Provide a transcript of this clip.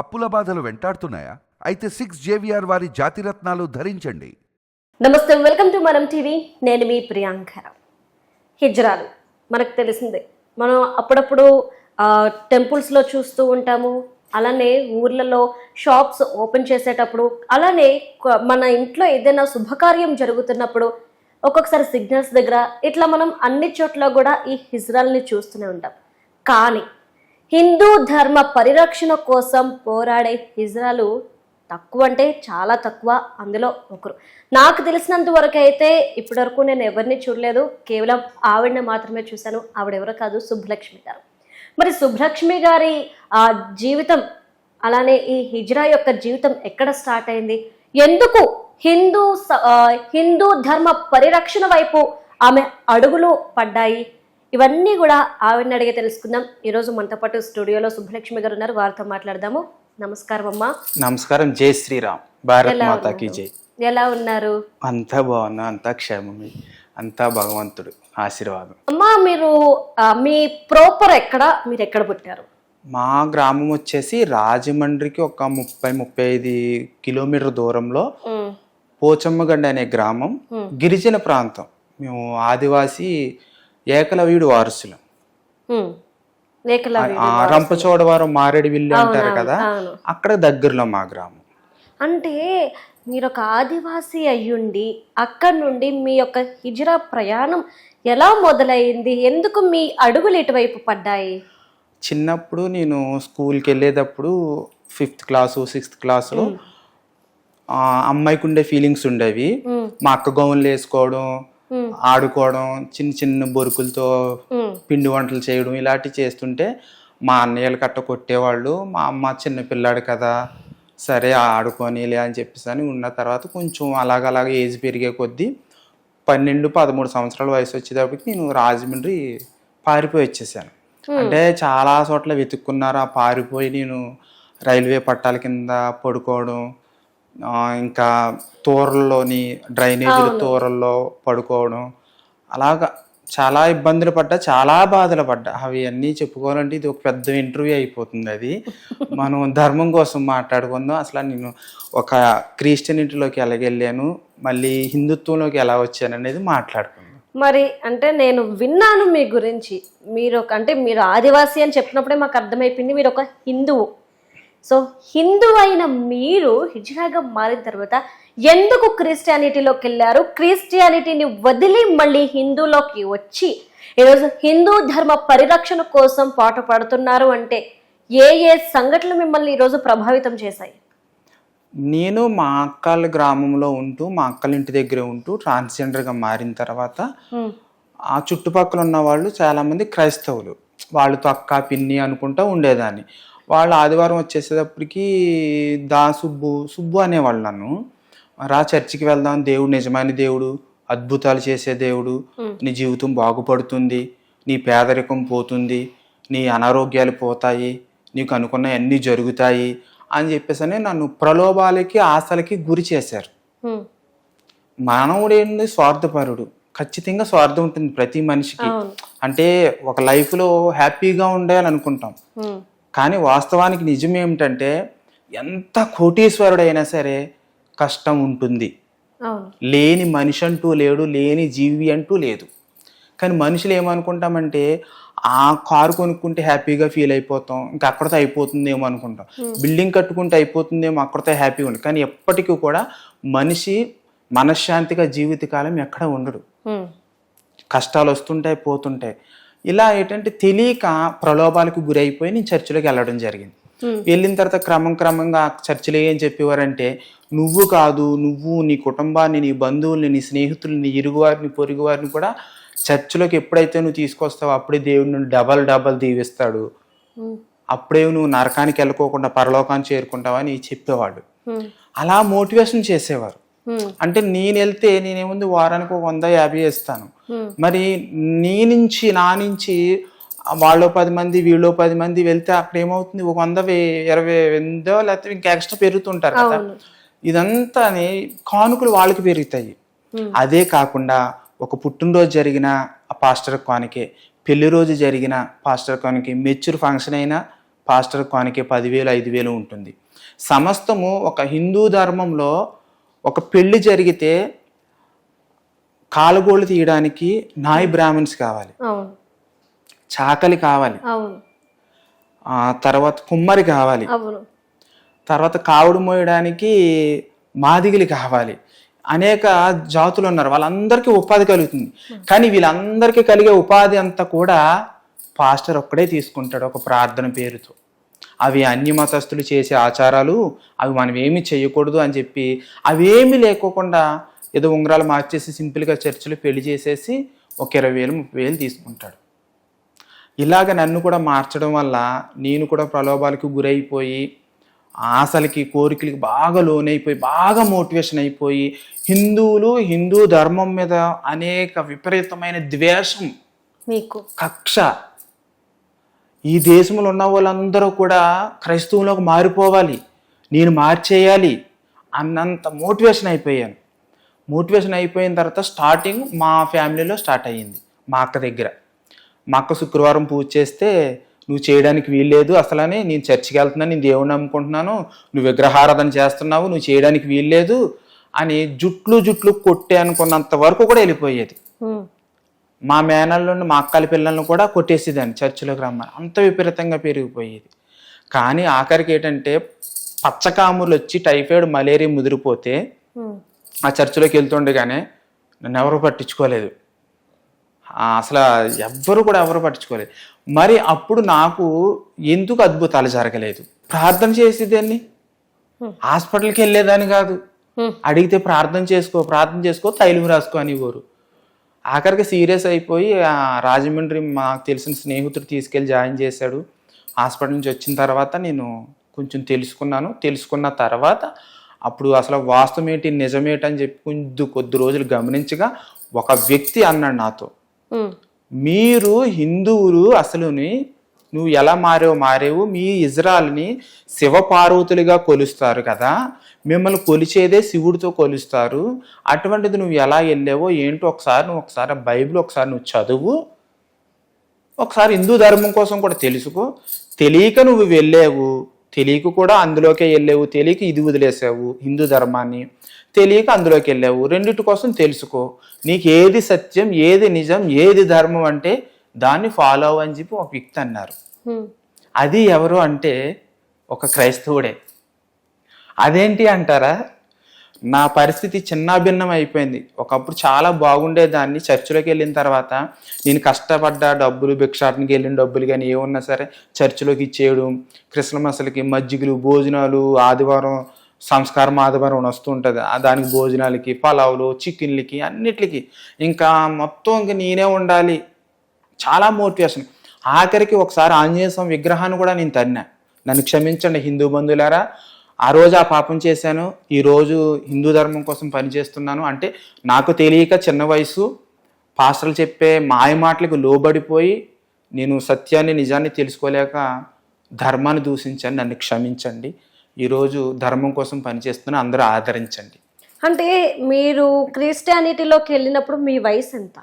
అప్పుల బాధలు వెంటాడుతున్నాయా? అయితే సిక్స్ జేవిఆర్ వారి జాతిరత్నాలు ధరించండి. నమస్తే వెల్కమ్ టు మనం టీవీ నేను మీ ప్రియాంక. హిజ్రాలు మనకు తెలిసిందే. మనం అప్పుడప్పుడు టెంపుల్స్లో చూస్తూ ఉంటాము. అలానే ఊర్లలో షాప్స్ ఓపెన్ చేసేటప్పుడు అలానే మన ఇంట్లో ఏదైనా శుభకార్యం జరుగుతున్నప్పుడు ఒక్కొక్కసారి సిగ్నల్స్ దగ్గర ఇట్లా మనం అన్ని చోట్ల కూడా ఈ హిజ్రాల్ని చూస్తూనే ఉంటాం. కానీ హిందూ ధర్మ పరిరక్షణ కోసం పోరాడే హిజ్రాలు తక్కువ అంటే చాలా తక్కువ. అందులో ఒకరు. నాకు తెలిసినంత వరకు అయితే ఇప్పటివరకు నేను ఎవరిని చూడలేదు. కేవలం ఆవిడని మాత్రమే చూశాను. ఆవిడ ఎవరు కాదు సుబ్బలక్ష్మి గారు. మరి సుబ్బలక్ష్మి గారి ఆ జీవితం అలానే ఈ హిజ్రా యొక్క జీవితం ఎక్కడ స్టార్ట్ అయింది? ఎందుకు హిందూ స- హిందూ ధర్మ పరిరక్షణ వైపు ఆమె అడుగులు పడ్డాయి? ఇవన్నీ కూడా ఆవిడని అడిగి తెలుసుకుందాం. ఈరోజు మనతో పాటు స్టూడియోలో సుబ్బలక్ష్మి గారు ఉన్నారు. వారితో మాట్లాడదాము. నమస్కారం అమ్మా. నమస్కారం. జై శ్రీరామ్. భారత్ మాతాకి? జై. ఎలా ఉన్నారు? అంతా బాగున్నా అంతా క్షేమమే. అంతా భగవంతుడు. ఆశీర్వాదం. అమ్మా మీరు మీ ప్రోపర్ ఎక్కడ? మీరు ఎక్కడ పుట్టారు? మా గ్రామం వచ్చేసి రాజమండ్రికి ఒక ముప్పై ముప్పై ఐదు కిలోమీటర్ దూరంలో పోచమ్మగండి అనే గ్రామం. గిరిజన ప్రాంతం. మేము ఆదివాసి ఏకలవ్యుడు వారసులం. రంపచోడవరం మారేడువిల్లు అంటారు అవునవును, కదా. అక్కడ దగ్గరలో మా గ్రామం. అంటే మీరు ఒక ఆదివాసి అయ్యుండి అక్కడ నుండి మీ యొక్క హిజ్రా ప్రయాణం ఎలా మొదలైంది? ఎందుకు మీ అడుగులు ఇటువైపు పడ్డాయి? చిన్నప్పుడు నేను స్కూల్కి వెళ్ళేటప్పుడు ఫిఫ్త్ క్లాసు సిక్స్త్ క్లాసులో ఆ, అమ్మాయికి ఉండే ఫీలింగ్స్ ఉండేవి. మా అక్క గౌన్లు వేసుకోవడం ఆడుకోవడం చిన్న చిన్న బొరుకులతో పిండి వంటలు చేయడం ఇలాంటివి చేస్తుంటే మా అన్నయ్యలు కట్ట కొట్టేవాళ్ళు మా అమ్మ చిన్న పిల్లాడు కదా సరే ఆడుకోనిలే అని చెప్పేసి అని ఉన్న తర్వాత కొంచెం అలాగలాగ ఏజ్ పెరిగే కొద్దీ పన్నెండు పదమూడు సంవత్సరాల వయసు వచ్చేటప్పటికి నేను రాజమండ్రి పారిపోయి వచ్చేసాను. అంటే చాలా చోట్ల వెతుక్కున్నారు ఆ పారిపోయి నేను రైల్వే పట్టాల కింద పడుకోవడం ఇంకా తోరల్లోని డ్రైనేజీల తోరల్లో పడుకోవడం. అలాగా చాలా ఇబ్బందులు పడ్డా చాలా బాధలు పడ్డా. అవి అన్నీ చెప్పుకోవాలంటే ఇది ఒక పెద్ద ఇంటర్వ్యూ అయిపోతుంది అది. మనం ధర్మం కోసం మాట్లాడుకుందాం. అసలు నేను ఒక క్రిస్టియన్ ఇంటిలోకి ఎలాగెళ్ళాను మళ్ళీ హిందుత్వంలోకి ఎలా వచ్చాను అనేది మాట్లాడుకుందాం. మరి అంటే నేను విన్నాను మీ గురించి. మీరు అంటే మీరు ఆదివాసి అని చెప్పినప్పుడే మాకు అర్థమైపోయింది. మీరు ఒక హిందువు. సో హిందూ అయిన మీరు హిజ్రాగా మారిన తర్వాత ఎందుకు క్రిస్టియానిటీలోకి వెళ్ళారు? క్రిస్టియానిటీని వదిలి మళ్ళీ హిందూలోకి వచ్చి ఈరోజు హిందూ ధర్మ పరిరక్షణ కోసం పాట పడుతున్నారు అంటే ఏ ఏ సంఘటనలు మిమ్మల్ని ఈరోజు ప్రభావితం చేశాయి? నేను మా అక్కల గ్రామంలో ఉంటూ మా అక్కల ఇంటి దగ్గర ఉంటూ ట్రాన్స్జెండర్గా మారిన తర్వాత ఆ చుట్టుపక్కల ఉన్న వాళ్ళు చాలామంది క్రైస్తవులు. వాళ్ళతో అక్క పిన్ని అనుకుంటా ఉండేదాన్ని. వాళ్ళు ఆదివారం వచ్చేసేటప్పటికి దా సుబ్బు సుబ్బు అనేవాళ్ళు నన్ను. రా చర్చికి వెళ్దాం దేవుడు నిజమైన దేవుడు అద్భుతాలు చేసే దేవుడు నీ జీవితం బాగుపడుతుంది నీ పేదరికం పోతుంది నీ అనారోగ్యాలు పోతాయి నీకు అనుకున్నవన్నీ జరుగుతాయి అని చెప్పేసి అని నన్ను ప్రలోభాలకి ఆశలకి గురి చేశారు. మానవుడు ఏంటి స్వార్థపరుడు. ఖచ్చితంగా స్వార్థం ఉంటుంది ప్రతి మనిషికి. అంటే ఒక లైఫ్లో హ్యాపీగా ఉండాలనుకుంటాం. కానీ వాస్తవానికి నిజం ఏమిటంటే ఎంత కోటీశ్వరుడైనా సరే కష్టం ఉంటుంది. లేని మనిషి అంటూ లేడు లేని జీవి అంటూ లేదు. కానీ మనుషులు ఏమనుకుంటామంటే ఆ కారు కొనుక్కుంటే హ్యాపీగా ఫీల్ అయిపోతాం ఇంకా అక్కడితో అయిపోతుందేమో అనుకుంటాం. బిల్డింగ్ కట్టుకుంటే అయిపోతుందేమో అక్కడితో హ్యాపీగా ఉంది కానీ ఎప్పటికీ కూడా మనిషి మనశ్శాంతిగా జీవితకాలం ఎక్కడ ఉండడు. హ్మ్. కష్టాలు వస్తుంటాయి పోతుంటాయి. ఇలా ఏంటంటే తెలియక ప్రలోభాలకు గురైపోయి నేను చర్చిలోకి వెళ్ళడం జరిగింది వెళ్ళిన తర్వాత క్రమం క్రమంగా చర్చిలో ఏం చెప్పేవారంటే నువ్వు కాదు నువ్వు నీ కుటుంబాన్ని నీ బంధువుల్ని నీ స్నేహితుల్ని నీ ఇరుగువారిని పొరుగువారిని కూడా చర్చిలోకి ఎప్పుడైతే నువ్వు తీసుకొస్తావో అప్పుడే దేవుడు నుండి డబల్ డబల్ దీవిస్తాడు. అప్పుడే నువ్వు నరకానికి వెళ్ళకోకుండా పరలోకాన్ని చేరుకుంటావని చెప్పేవాడు. అలా మోటివేషన్ చేసేవారు. అంటే నేను వెళ్తే నేనేముంది వారానికి ఒక వంద యాభై ఇస్తాను. మరి నీ నుంచి నా నుంచి వాళ్ళు పది మంది వీళ్ళు పది మంది వెళ్తే అక్కడ ఏమవుతుంది ఒక వంద ఇరవై ఎందో లేకపోతే ఇంకా ఎక్స్ట్రా పెరుగుతుంటారు కదా. ఇదంతా కానుకలు వాళ్ళకి పెరుగుతాయి. అదే కాకుండా ఒక పుట్టినరోజు జరిగిన ఆ పాస్టర్ కానుకే పెళ్ళి రోజు జరిగిన పాస్టర్ కానుకే మెచ్యూర్ ఫంక్షన్ అయినా పాస్టర్ కానికే పదివేలు ఐదు వేలు ఉంటుంది సమస్తము ఒక హిందూ ధర్మంలో ఒక పెళ్ళి జరిగితే కాలుగోళ్ళు తీయడానికి నాయి బ్రాహ్మణ్స్ కావాలి. చాకలి కావాలి. తర్వాత కుమ్మరి కావాలి. తర్వాత కావుడు మోయడానికి మాదిగలి కావాలి. అనేక జాతులు ఉన్నారు. వాళ్ళందరికీ ఉపాధి కలుగుతుంది. కానీ వీళ్ళందరికీ కలిగే ఉపాధి అంతా కూడా పాస్టర్ ఒక్కడే తీసుకుంటాడు ఒక ప్రార్థన పేరుతో. అవి అన్ని మతస్థులు చేసే ఆచారాలు అవి మనం ఏమీ చేయకూడదు అని చెప్పి అవేమీ లేకోకుండా ఏదో ఉంగరాలు మార్చేసి సింపుల్గా చర్చిలో పెళ్ళి చేసేసి ఒక ఇరవై వేలు ముప్పై వేలు తీసుకుంటాడు. ఇలాగ నన్ను కూడా మార్చడం వల్ల నేను కూడా ప్రలోభాలకు గురైపోయి ఆశలకి కోరికలకి బాగా లోనైపోయి బాగా మోటివేషన్ అయిపోయి హిందువులు హిందూ ధర్మం మీద అనేక విపరీతమైన ద్వేషం మీకు. కక్ష ఈ దేశంలో ఉన్న వాళ్ళందరూ కూడా క్రైస్తవులకు మారిపోవాలి. నేను మార్చేయాలి అన్నంత మోటివేషన్ అయిపోయాను. మోటివేషన్ అయిపోయిన తర్వాత స్టార్టింగ్ మా ఫ్యామిలీలో స్టార్ట్ అయ్యింది మా అక్క దగ్గర. మా అక్క శుక్రవారం పూజ చేస్తే నువ్వు చేయడానికి వీల్లేదు అసలనే నేను చర్చికి వెళ్తున్నాను నేను దేవుని నమ్ముకుంటున్నాను నువ్వు విగ్రహారాధన చేస్తున్నావు నువ్వు చేయడానికి వీల్లేదు అని జుట్లు జుట్లు కొట్టే అనుకున్నంత వరకు కూడా వెళ్ళిపోయేది. మా మేనల్లోని మా అక్కల పిల్లల్ని కూడా కొట్టేసేదాన్ని చర్చిలోకి రమ్మని. అంత విపరీతంగా పెరిగిపోయేది. కానీ ఆఖరికి ఏంటంటే పచ్చకాములు వచ్చి టైఫాయిడ్ మలేరియా ముదిరిపోతే ఆ చర్చిలోకి వెళ్తుండగానే నన్ను ఎవరు పట్టించుకోలేదు. అసలు ఎవ్వరు కూడా ఎవరు పట్టించుకోలేదు. మరి అప్పుడు నాకు ఎందుకు అద్భుతాలు జరగలేదు? ప్రార్థన చేసేదాన్ని? హాస్పిటల్కి వెళ్ళేదాన్ని కాదు. అడిగితే ప్రార్థన చేసుకో ప్రార్థన చేసుకో తైలం రాసుకో అనేవారు. ఆఖరికి సీరియస్ అయిపోయి ఆ రాజమండ్రి మాకు తెలిసిన స్నేహితుడు తీసుకెళ్ళి జాయిన్ చేశాడు. హాస్పిటల్ నుంచి వచ్చిన తర్వాత నేను కొంచెం తెలుసుకున్నాను. తెలుసుకున్న తర్వాత అప్పుడు అసలు వాస్తవం ఏంటి నిజమేంటి అని చెప్పి కొద్ది కొద్ది రోజులు గమనించగా ఒక వ్యక్తి అన్నాడు నాతో. మీరు హిందువులు అసలుని నువ్వు ఎలా మారేవు? మారేవు? మీ ఇజ్రాల్ని శివపార్వతులుగా కొలుస్తారు కదా. మిమ్మల్ని కొలిచేదే శివుడితో కొలుస్తారు. అటువంటిది నువ్వు ఎలా వెళ్ళావో ఏంటో ఒకసారి నువ్వు ఒకసారి బైబిల్ ఒకసారి నువ్వు చదువు. ఒకసారి హిందూ ధర్మం కోసం కూడా తెలుసుకో. తెలియక నువ్వు వెళ్ళావు. తెలియక కూడా అందులోకే వెళ్ళావు. తెలియక ఇది వదిలేసావు హిందూ ధర్మాన్ని. తెలియక అందులోకి వెళ్ళావు. రెండిటి కోసం తెలుసుకో. నీకు ఏది సత్యం ఏది నిజం ఏది ధర్మం అంటే దాన్ని ఫాలో అని చెప్పి ఒక వ్యక్తి అన్నారు. అది ఎవరు అంటే ఒక క్రైస్తవుడే. అదేంటి అంటారా? నా పరిస్థితి చిన్నాభిన్నం అయిపోయింది. ఒకప్పుడు చాలా బాగుండేదాన్ని. చర్చిలోకి వెళ్ళిన తర్వాత నేను కష్టపడ్డ డబ్బులు భిక్షాటనికి వెళ్ళిన డబ్బులు కానీ ఏమున్నా సరే చర్చిలోకి ఇచ్చేయడం క్రిస్మస్లకి మజ్జిగలు భోజనాలు ఆదివారం సంస్కారం ఆదివారం వస్తూ ఉంటుంది. దానికి భోజనాలకి పలావులు చికెన్లకి అన్నిటికి ఇంకా మొత్తం ఇంక నేనే ఉండాలి. చాలా మోటివేషన్. ఆఖరికి ఒకసారి ఆంజనేయ స్వామి విగ్రహాన్ని కూడా నేను తన్నా. నన్ను క్షమించండి హిందూ బంధువులారా. ఆ రోజు ఆ పాపం చేశాను ఈరోజు హిందూ ధర్మం కోసం పనిచేస్తున్నాను. అంటే నాకు తెలియక చిన్న వయసు పాస్టర్లు చెప్పే మాయ మాటలకు లోబడిపోయి నేను సత్యాన్ని నిజాన్ని తెలుసుకోలేక ధర్మాన్ని దూషించండి నన్ను క్షమించండి. ఈరోజు ధర్మం కోసం పనిచేస్తున్న అందరూ ఆదరించండి. అంటే మీరు క్రిస్టియానిటీలోకి వెళ్ళినప్పుడు మీ వయసు ఎంత?